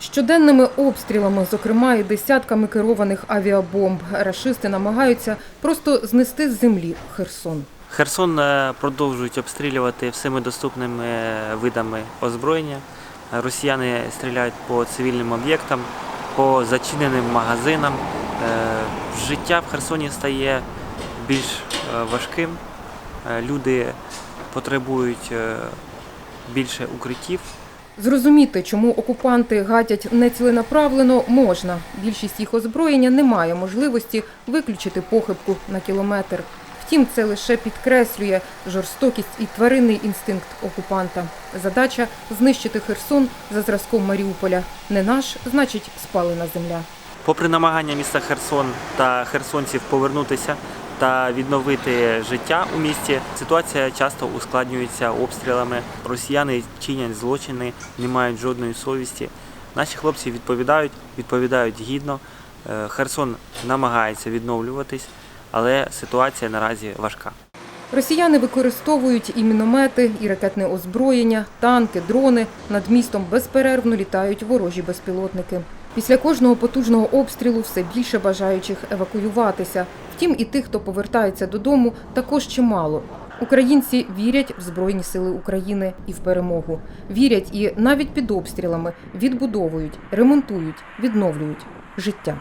Щоденними обстрілами, зокрема і десятками керованих авіабомб, рашисти намагаються просто знести з землі Херсон. Херсон е, продовжують обстрілювати всіми доступними е, видами озброєння. Росіяни стріляють по цивільним об'єктам, по зачиненим магазинам. Е, Життя в Херсоні стає більш важким. Люди потребують більше укриттів. Зрозуміти, чому окупанти гатять неціленаправлено, можна. Більшість їх озброєння не має можливості виключити похибку на кілометр. Втім, це лише підкреслює жорстокість і тваринний інстинкт окупанта. Задача знищити Херсон за зразком Маріуполя. Не наш, значить, спалена земля. Попри намагання міста Херсон та херсонців повернутися та відновити життя у місті, ситуація часто ускладнюється обстрілами. Росіяни чинять злочини, не мають жодної совісті. Наші хлопці відповідають, відповідають гідно. Е, Херсон намагається відновлюватись, але ситуація наразі важка. Росіяни використовують і міномети, і ракетне озброєння, танки, дрони. Над містом безперервно літають ворожі безпілотники. Після кожного потужного обстрілу все більше бажаючих евакуюватися. Втім, і тих, хто повертається додому, також чимало. Українці вірять в Збройні Сили України і в перемогу. Вірять і навіть під обстрілами відбудовують, ремонтують, відновлюють життя.